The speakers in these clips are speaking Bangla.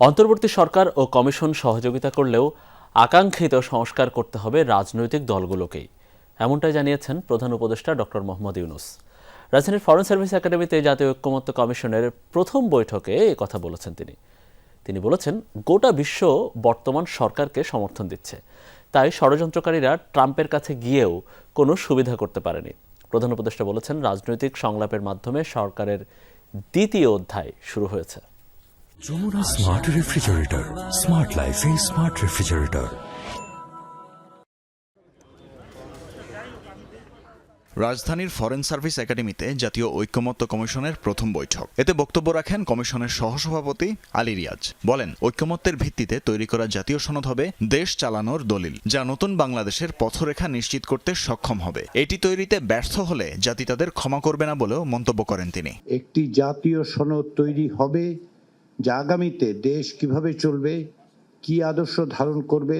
অন্তর্বর্তী সরকার ও কমিশন সহযোগিতা করলেও আকাঙ্ক্ষিত সংস্কার করতে হবে রাজনৈতিক দলগুলোকেই। এমনটাই জানিয়েছেন প্রধান উপদেষ্টা ডক্টর মোহাম্মদ ইউনুস। রাজধানীর ফরেন সার্ভিস একাডেমিতে জাতীয় ঐক্যমত্য কমিশনের প্রথম বৈঠকে কথা বলেছেন তিনি। তিনি বলেছেন, গোটা বিশ্ব বর্তমান সরকারকে সমর্থন দিচ্ছে। তাই ষড়যন্ত্রকারীরা ট্রাম্পের কাছে গিয়েও কোনো সুবিধা করতে পারেনি। প্রধান উপদেষ্টা বলেছেন, রাজনৈতিক সংলাপের মাধ্যমে সরকারের দ্বিতীয় অধ্যায় শুরু হয়েছে। যমুনা স্মার্ট রেফ্রিজারেটর স্মার্ট লাইফে স্মার্ট রেফ্রিজারেটর রাজধানীর ফরেন সার্ভিস একাডেমিতে জাতীয় ঐক্যমত্য কমিশনের প্রথম বৈঠক। এতে বক্তব্য রাখেন কমিশনের সহসভাপতি আলী রিয়াজ। বলেন ঐক্যমত্যের ভিত্তিতে তৈরি করা জাতীয় সনদ হবে দেশ চালানোর দলিল যা নতুন বাংলাদেশের পথরেখা নিশ্চিত করতে সক্ষম হবে। এটি তৈরিতে ব্যর্থ হলে জাতি তাদের ক্ষমা করবে না বলেও মন্তব্য করেন তিনি। একটি জাতীয় সনদ তৈরি হবে যা আগামীতে দেশ কীভাবে চলবে কি আদর্শ ধারণ করবে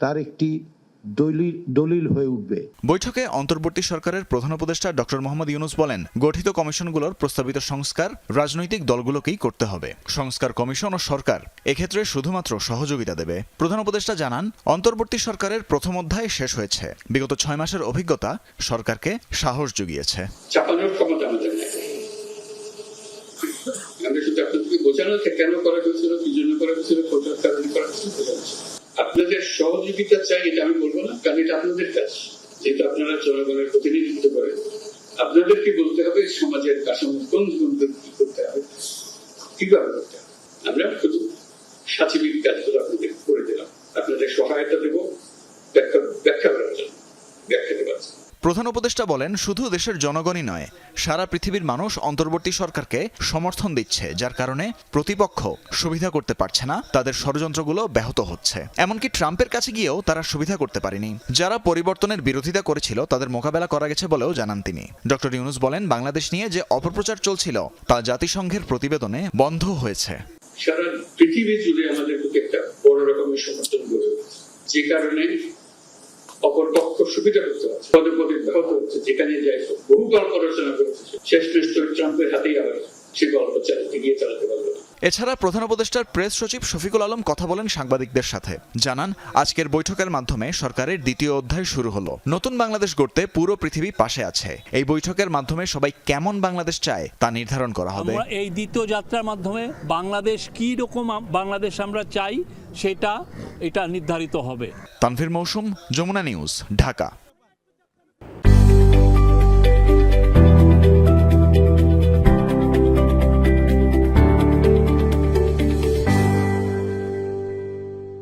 তার একটি দলিল দলিল হয়ে উঠবে। বৈঠকে অন্তর্বর্তী সরকারের প্রধান উপদেষ্টা ডক্টর মোহাম্মদ ইউনুস বলেন গঠিত কমিশনগুলোর প্রস্তাবিত সংস্কার রাজনৈতিক দলগুলোকেই করতে হবে। সংস্কার কমিশন ও সরকার এক্ষেত্রে শুধুমাত্র সহযোগিতা দেবে। প্রধান উপদেষ্টা জানান অন্তর্বর্তী সরকারের প্রথম অধ্যায় শেষ হয়েছে। বিগত ছয় মাসের অভিজ্ঞতা সরকারকে সাহস জুগিয়েছে। যে কেন করা হয়েছিল, কি জন্য করা হয়েছিল, কোথার কারণে করা হয়েছিল আপনাদের সহযোগিতা চাই, এটা আমি বলব না, কারণ এটা আপনাদের কাজ, যেহেতু আপনারা জনগণের প্রতিনিধিত্ব করেন। আপনাদেরকে বলতে হবে, সমাজের কাঠামো কোন কি করতে হবে, কীভাবে করতে হবে। আমরা শুধু সাচিবিক কাজগুলো আপনাদের করে দিলাম। আপনাদের সহায়তা দেব, ব্যাখ্যা ব্যাখ্যা করার জন্য, ব্যাখ্যা দেওয়ার জন্য। প্রধান উপদেষ্টা বলেন, শুধু দেশের জনগণই নয়, সারা পৃথিবীর মানুষ অন্তর্বর্তী সরকারকে সমর্থন দিচ্ছে, যার কারণে প্রতিপক্ষ সুবিধা করতে পারছে না, তাদের ষড়যন্ত্রগুলো ব্যাহত হচ্ছে। এমনকি ট্রাম্পের কাছে গিয়েও তারা সুবিধা করতে পারেনি। যারা পরিবর্তনের বিরোধিতা করেছিল, তাদের মোকাবেলা করা গেছে বলেও জানান তিনি। ডক্টর ইউনুস বলেন, বাংলাদেশ নিয়ে যে অপপ্রচার চলছিল, তা জাতিসংঘের প্রতিবেদনে বন্ধ হয়েছে। সারা পৃথিবী জুড়ে আমাদের একটা বড় রকমের সমর্থন যে কারণে অপর পক্ষ সুবিধা করতে হচ্ছে পদে পদে ব্যাহত হচ্ছে, যেখানে যাই বহু করেছে। শেষ ট্রাম্পের হাতেই আবার সে গল্প চালাতে গিয়ে চালাতে পারল না এছাড়া প্রধান উপদেষ্টার প্রেস সচিব শফিকুল আলম কথা বলেন সাংবাদিকদের সাথে। জানান আজকের বৈঠকের মাধ্যমে সরকারের দ্বিতীয় অধ্যায় শুরু হলো। নতুন বাংলাদেশ গড়তে পুরো পৃথিবী পাশে আছে। এই বৈঠকের মাধ্যমে সবাই কেমন বাংলাদেশ চায় তা নির্ধারণ করা হবে। এই দ্বিতীয় যাত্রার মাধ্যমে বাংলাদেশ কী রকম বাংলাদেশ আমরা চাই সেটা এটা নির্ধারিত হবে। তানভীর মৌসুম যমুনা নিউজ ঢাকা।